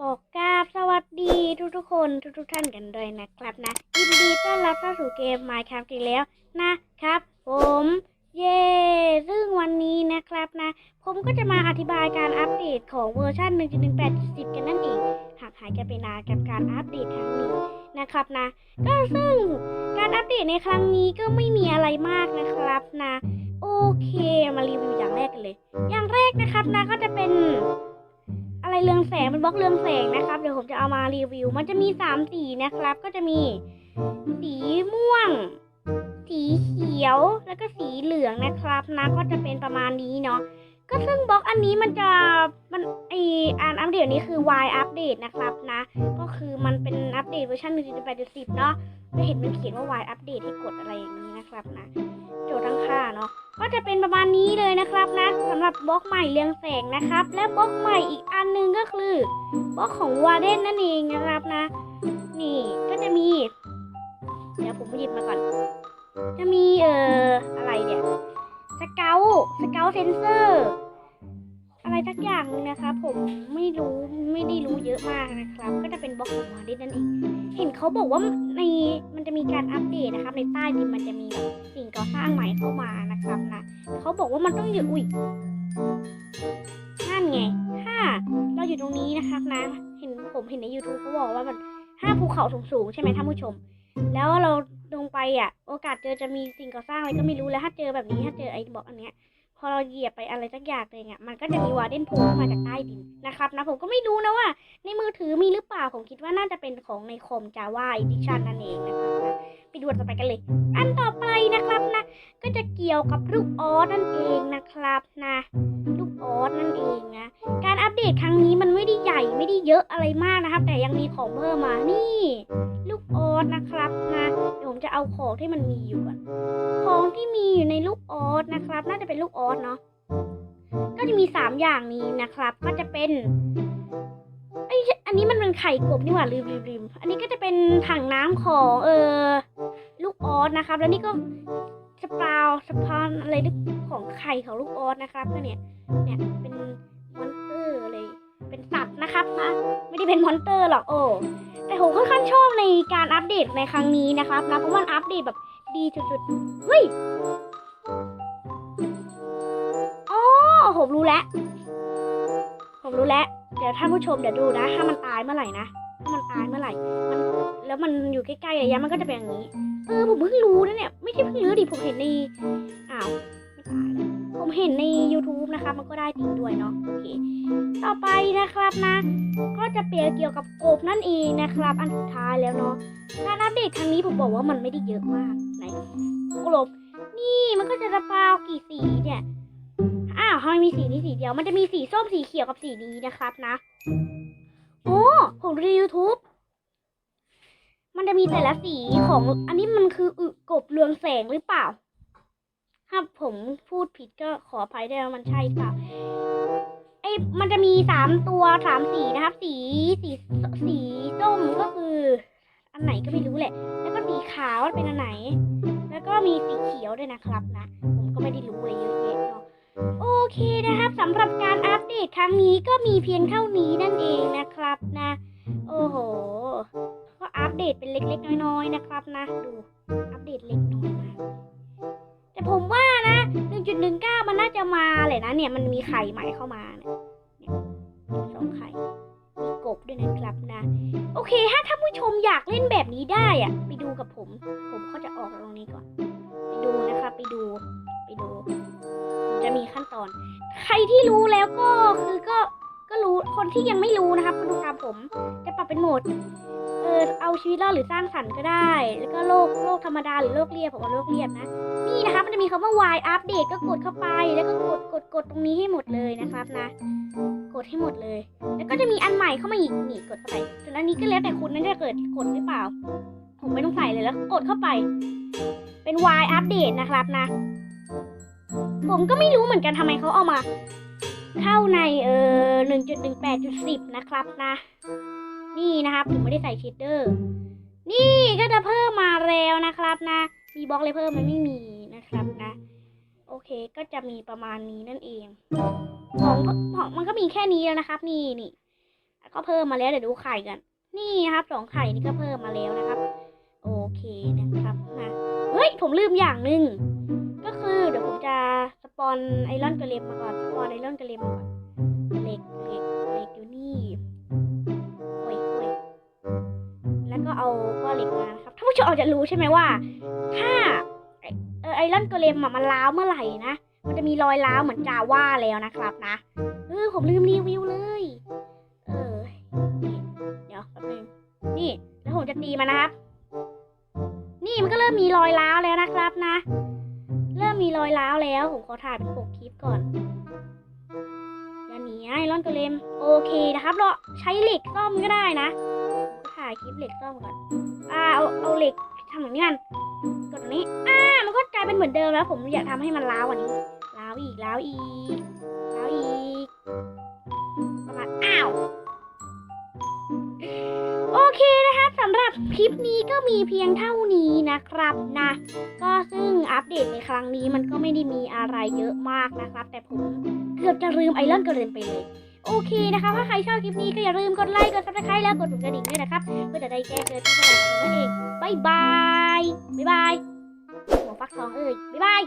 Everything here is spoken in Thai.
ขอกราบสวัสดีทุกทุกๆคนทุกทุกๆท่านกันด้วยนะครับนะยินดีต้อนรับเข้าสู่เกม Minecraft อีกแล้วนะครับ ผมเย้ซึ่งวันนี้นะครับนะ ผมก็จะมาอธิบายการอัปเดตของเวอร์ชัน1.18.10 กันนั่นเองหากหายกันไปนานกับการอัปเดตครั้งนี้นะครับนะ ก็ซึ่งการอัปเดตในครั้งนี้ก็ไม่มีอะไรมากนะครับนะ โอเคมารีวิวอย่างแรกกันเลย อย่างแรกนะครับนะก็จะเป็น อะไรเรืองแสงเป็นบล็อกเรืองแสงนะครับ เดี๋ยวผมจะเอามารีวิว มันจะมีสามสีนะครับ ก็จะมีสีม่วง สีเขียวแล้วก็สีเหลืองนะครับนะก็จะเป็นประมาณนี้เนาะ ก็ซึ่งบล็อกอันนี้มันจะมันไออ่านอัปเดตนี้คือ Y อัปเดตนะครับนะ ก็คือมันเป็นอัปเดตเวอร์ชัน1.8.10 เนาะจะเห็นมันเขียนว่า Y อัปเดตให้กดอะไรอย่างนี้นะครับนะ โจทย์ตั้งค่าเนาะก็จะเป็นประมาณนี้เลยนะครับนะสำหรับบล็อกใหม่เรืองแสงนะครับ และบล็อกใหม่อีกอันหนึงก็คือบล็อกของวาเดนนั่นเองนะครับนะ นี่ก็จะมี เดี๋ยวผมหยิบมาก่อน จะมีเอ่ออะไรเนี่ย สเกลสเกลเซนเซอร์อะไรสักอย่างนึงนะครับผมไม่รู้ไม่ได้รู้เยอะมากนะครับ ก็จะเป็นบล็อกของวาเดนนั่นเองเห็นเขาบอกว่าในมันจะมีการอัปเดตนะครับ ในใต้ดินมันจะมีแบบสิ่งก่อสร้างใหม่เข้ามานะครับนะเขาบอกว่ามันต้องอยู่อุ้ยนั่นไงถ้าเราอยู่ตรงนี้นะครับนะ เห็นผมเห็นใน YouTube เขาบอกว่ามันห้าภูเขาสูงๆใช่ไหมท่านผู้ชม แล้วเรา ไปอะ โอกาสเจอจะมีสิ่งก่อสร้างอะไรก็ไม่รู้แล้วถ้าเจอแบบนี้ถ้าเจอไอ้บอกอันเนี้ย พอเราเหยียบไปอะไรสักอย่างเลยอะมันก็จะมีวาเดนโผล่ขึ้นมาจากใต้ดินนะครับนะผมก็ไม่รู้นะว่า ในมือถือมีหรือเปล่าผมคิดว่าน่าจะเป็นของในคอม Java Edition นั่นเองนะครับนะไปดูต่อไปกันเลย อันต่อไปนะครับนะ ก็จะเกี่ยวกับลูกออสนั่นเองนะครับนะ ลูกออสนั่นเองนะ การอัปเดตครั้งนี้มัน เยอะอะไรมากนะครับ แต่ยังมีของเพิ่มมานี่ ลูกออสนะครับนะเดี๋ยวผมจะเอาของที่มันมีอยู่ก่อนของที่มีอยู่ในลูกออสนะครับ น่าจะเป็นลูกออสเนาะก็จะมีสามอย่างนี้นะครับ ก็จะเป็นไอยอันนี้มันเป็นไข่กบนี่หว่าลืมลืมลืมอันนี้ก็จะเป็นถังน้ำของเออลูกออสนะครับ แล้วนี่ก็สปาวสปานอะไรของไข่ของลูกออสนะครับก็เนี่ยเนี่ยเป็น เป็นสัตว์นะครับนะไม่ได้เป็นมอนเตอร์หรอกโอ้แต่ผมค่อนข้างชอบในการอัปเดตในครั้งนี้นะครับนะเพราะว่ามันอัปเดตแบบดีสุดๆเฮ้ยอ๋อผมรู้แล้วผมรู้แล้วเดี๋ยวท่านผู้ชมเดี๋ยวดูนะ ถ้ามันตายเมื่อไหร่นะถ้ามันตายเมื่อไหร่มันแล้วมันอยู่ใกล้ๆระยะมันก็จะเป็นอย่างนี้ เออผมเพิ่งรู้นะเนี่ยไม่ใช่เพิ่งรู้ดิผมเห็นในอ้าวไม่ตายแล้วผมเห็นใน YouTube นะคะ มันก็ได้จริงด้วยเนาะโอเค ต่อไปนะครับนะ ก็จะเปลี่ยนเกี่ยวกับกบนั่นเองนะครับ อันสุดท้ายแล้วเนาะการอัปเดตครั้งนี้ผมบอกว่ามันไม่ได้เยอะมากไหนกลบนี่มันก็จะระเปากี่สีเนี่ยอ้าวทำไมมีสีนี้สีเดียว มันจะมีสีส้มสีเขียวกับสีนี้นะครับนะโอ้ผมดูใน YouTube มันจะมีแต่ละสีของ อันนี้มันคืออึกบเรืองแสงหรือเปล่า ผมพูดผิดก็ขออภัยด้วยนะมันใช่เปล่าไอ้มันจะมีสามตัวสามสีนะครับ สีสีสีส้มก็คือ อันไหนก็ไม่รู้แหละ แล้วก็สีขาวเป็นอันไหน แล้วก็มีสีเขียวด้วยนะครับนะผมก็ไม่ได้รู้อะไรเยอะแยะเนาะโอเคนะครับสำหรับการอัปเดตครั้งนี้ก็มีเพียงเท่านี้นั่นเองนะครับนะ โอ้โห ก็อัปเดตเป็นเล็กๆ น้อยๆนะครับนะ ดูอัปเดตเล็กน้อยมากแต่ผมว่า นะ1.19 มันน่าจะมาเลยนะเนี่ยมันมีไข่ใหม่เข้ามาเนี่ยสองไข่มีกบด้วยนะครับนะ โอเค ถ้าท่านผู้ชมอยากเล่นแบบนี้ได้อะไปดูกับผม ผมก็จะออกตรงนี้ก่อน ไปดูนะครับไปดูไปดู จะมีขั้นตอน ใครที่รู้แล้วก็คือก็ก็รู้คนที่ยังไม่รู้นะครับก็ดูตามผม จะปรับเป็นโหมด ออเอาชีวิตรอดหรือสร้างสรรค์ก็ได้ แล้วก็โลกโลกธรรมดาหรือโลกเรียบผมเอาโลกเรียบนะ นี่นะครับมันจะมีคำว่า Y อัปเดตก็กดเข้าไป แล้วก็กดกดกดตรงนี้ให้หมดเลยนะครับนะ กดให้หมดเลย แล้วก็จะมีอันใหม่เข้ามาอีกนี่กดเข้าไปส่วนอันนี้ก็แล้วแต่คุณนั่นจะเกิดกดหรือเปล่า ผมไม่ต้องใส่เลยแล้วกดเข้าไป เป็น Y อัปเดตนะครับนะ ผมก็ไม่รู้เหมือนกันทำไมเขาเอามา เข้าในเออหนึ่งจุดหนึ่งแปดจุดสิบนะครับนะ นี่นะครับผมไม่ได้ใส่เชดเดอร์ นี่ก็จะเพิ่มมาแล้วนะครับนะ มีบล็อกเลยเพิ่มมันไม่มีนะครับนะ โอเคก็จะมีประมาณนี้นั่นเองของของมันก็มีแค่นี้แล้วนะครับ นี่นี่ก็เพิ่มมาแล้วเดี๋ยวดูไข่กัน นี่นะครับสองไข่นี่ก็เพิ่มมาแล้วนะครับ โอเคนะครับมาเฮ้ยผมลืมอย่างหนึ่งก็คือเดี๋ยวผมจะสปอนไอรอนกระเลมมาก่อนสปอนไอรอนกระเลมมาก่อนเล็กเล็กเล็ก จะรู้ใช่ไหมว่า ถ้าไอรอนกระเลมมันล้าวเมื่อไหร่นะ มันจะมีรอยล้าวเหมือนจาว่าแล้วนะครับนะเออผมลืมรีวิวเลย เออ เดี๋ยวแป๊บนึงนี่ แล้วผมจะตีมันนะครับ นี่มันก็เริ่มมีรอยร้าวแล้วนะครับนะ เริ่มมีรอยร้าวแล้ว ผมขอถ่ายเป็นปกคลิปก่อนอย่าหนีไอรอนกระเลม โอเคนะครับเราใช้เหล็กซ่อมก็ได้นะ คลิปเหล็กซ่อมก่อน อ่าเอาเอาเหล็กทำอย่างนี้กันกดตรงนี้ อ่า มันก็กลายเป็นเหมือนเดิมแล้ว ผมอยากทำให้มันร้าวกว่านี้ร้าวอีกร้าวอีกร้าวอีกประมาณอ้าวโอเคนะคะสำหรับคลิปนี้ก็มีเพียงเท่านี้นะครับนะ ก็ซึ่งอัปเดตในครั้งนี้มันก็ไม่ได้มีอะไรเยอะมากนะครับ แต่ผมเกือบจะลืมไอรอนเกินไปเลย โอเคนะคะถ้าใครชอบคลิปนี้ก็อย่าลืมกดไลค์กดซับสไครต์แล้วกดกระดิ่งด้วยนะครับเพื่อจะได้แจ้งเตือนที่จะได้ของตัวเองบายบายบายบายหัวฟักทองเอ้ยบายบาย